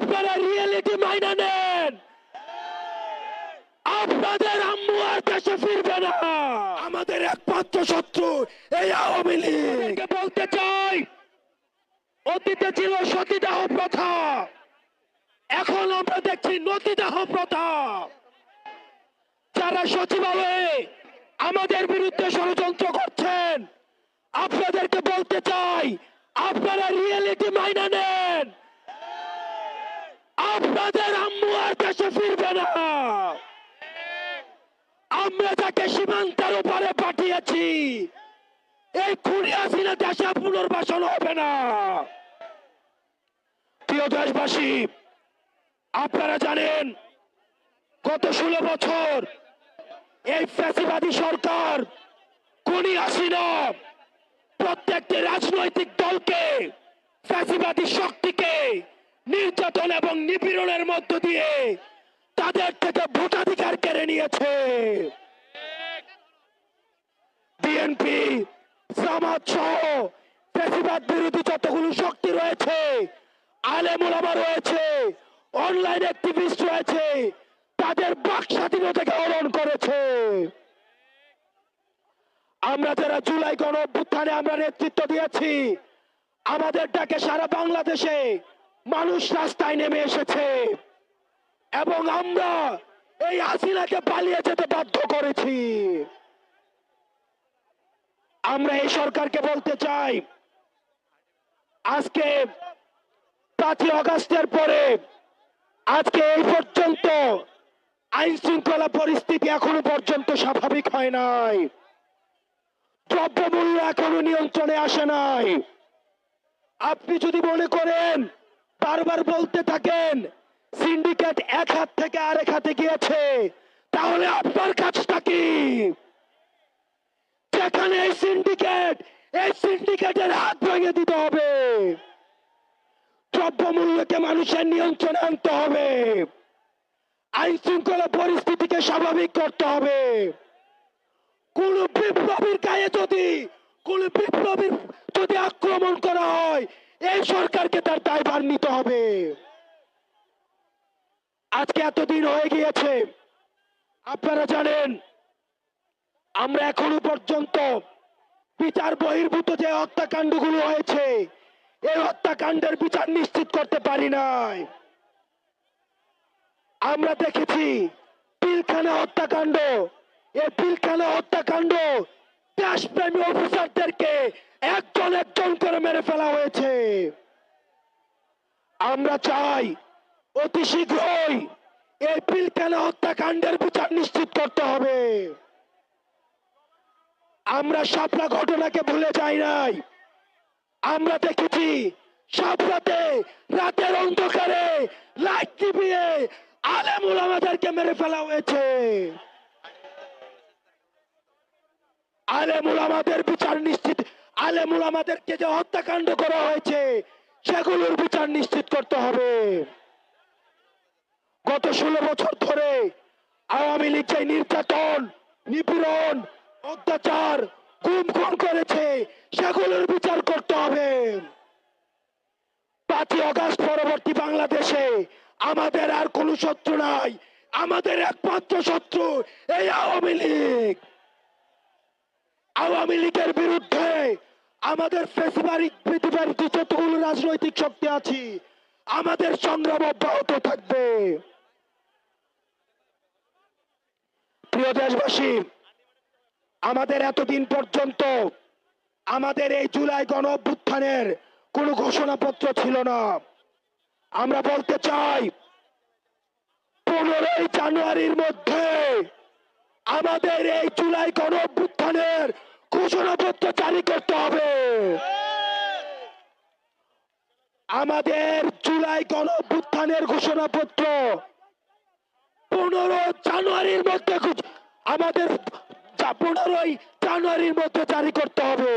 আপনারা রিয়েলিটি মাইনা নেন। আপনাদের আম্মু আর দেশে ফিরবে না। আমাদের একমাত্র শত্রু এই আওয়ামী লীগ। বলতে চাই অতীতে ছিল সতীদাহ প্রথা এখন আমরা দেখছি নদীদাহ প্রথা। যারা সচিবালয়ে আমাদের বিরুদ্ধে ষড়যন্ত্র করছেন আপনাদেরকে বলতে চাই আপনারা রিয়েলিটি মাইনা নেন। আপনাদের আম্মু আর দেশে ফিরবে না। আমরা যাকে সীমান্তের উপরে পাঠিয়েছি, এই খুনি হাসিনা দেশে পুনর্বাসন হবে না। প্রিয় দেশবাসী, আপনারা জানেন গত ষোলো বছর এই ফ্যাসিবাদী সরকার খুনি হাসিনা প্রত্যেকটি রাজনৈতিক দলকে, ফ্যাসিবাদী শক্তিকে নির্যাতন এবং নিপীড়নের মধ্য দিয়ে তাদের থেকে ভোটাধিকার কেড়ে নিয়েছে। বিএনপি, জামাত সহ ফ্যাসিবাদ বিরোধী যতগুলো শক্তি রয়েছে আলেমুলামা রয়েছে, অনলাইন অ্যাক্টিভিস্ট রয়েছে, তাদের বাক স্বাধীনতাকে হরণ করেছে। আমরা যারা জুলাই গণ অভ্যুত্থানে আমরা নেতৃত্ব দিয়েছি, আমাদের ডাকে সারা বাংলাদেশে মানুষ রাস্তায় নেমে এসেছে। এবং আমরা এই হাসিনাকে পালিয়ে যেতে বাধ্য করেছি। আমরা এই সরকারকে বলতে চাই, আজকে পাঁচই অগাস্টের পরে, আজকে এই পর্যন্ত আইন শৃঙ্খলা পরিস্থিতি এখনও পর্যন্ত স্বাভাবিক হয় নাই। দ্রব্যমূল্য এখনও নিয়ন্ত্রণে আসে নাই। আপনি যদি মনে করেন বারবার বলতে থাকেন সিন্ডিকেট এক হাত থেকে আরেক হাতে গিয়েছে। তাহলে আপনার কাজটা কি? যেখানে এই সিন্ডিকেট এই সিন্ডিকেটের হাত ভেঙে দিতে হবে। দ্রব্যমূল্যকে মানুষের নিয়ন্ত্রণে আনতে হবে। আইন শৃঙ্খলা পরিস্থিতিকে স্বাভাবিক করতে হবে। কোন বিপ্লবীর গায়ে যদি, কোন বিপ্লবীর যদি আক্রমণ করা হয় এই সরকারকে তার দায়ভার নিতে হবে। আজকে এতদিন হয়ে গিয়েছে, আপনারা জানেন, আমরা এখনও পর্যন্ত বিচার বহির্ভূত যে হত্যাকাণ্ডগুলো হয়েছে, এই হত্যাকাণ্ডের বিচার নিশ্চিত করতে পারি নাই। আমরা দেখেছি, পিলখানা হত্যাকাণ্ড, এই পিলখানা হত্যাকাণ্ড দেশপ্রেমী অফিসারদেরকে একজন একজন করে মেরে ফেলা হয়েছে। আমরা চাই অতি শীঘ্রই এই পিলখানা হত্যাকাণ্ডের বিচার নিশ্চিত করতে হবে। আমরা সাপলা ঘটনাকে ভুলে যাই নাই। আমরা দেখেছি সাপলাতে রাতের অন্ধকারে লাইট টিভিয়ে আলেমুল আমাদেরকে মেরে ফেলা হয়েছে। আলেমুল আমাদের বিচার নিশ্চিত আলেমুল আমাদেরকে যে হত্যাকাণ্ড করা হয়েছে, সেগুলোর বিচার নিশ্চিত করতে হবে। গত ষোলো বছর ধরে আওয়ামী লীগ যে নির্যাতন, নিপীড়ন, অত্যাচার গুম খুন করেছে, সেগুলোর বিচার করতে হবে। পাঁচই অগাস্ট পরবর্তী বাংলাদেশে আমাদের আর কোনো শত্রু নাই, আমাদের একমাত্র শত্রু এই আওয়ামী লীগ। আওয়ামী লীগের বিরুদ্ধে আমাদের পৃথিবীর যতগুলো রাজনৈতিক শক্তি আছে। আমাদের সংগ্রাম অব্যাহত থাকবে। প্রিয় দেশবাসী, আমাদের এতদিন পর্যন্ত আমাদের এই জুলাই গণ অভ্যুত্থানের কোনো ঘোষণাপত্র ছিল না। আমরা বলতে চাই, পনেরোই জানুয়ারির মধ্যে আমাদের এই জুলাই গণ অভ্যুত্থানের ঘোষণাপত্র জারি করতে হবে। আমাদের জুলাই গণভ্যুত্থানের ঘোষণাপত্র পনেরো জানুয়ারির মধ্যে আমাদের পনেরোই জানুয়ারির মধ্যে জারি করতে হবে।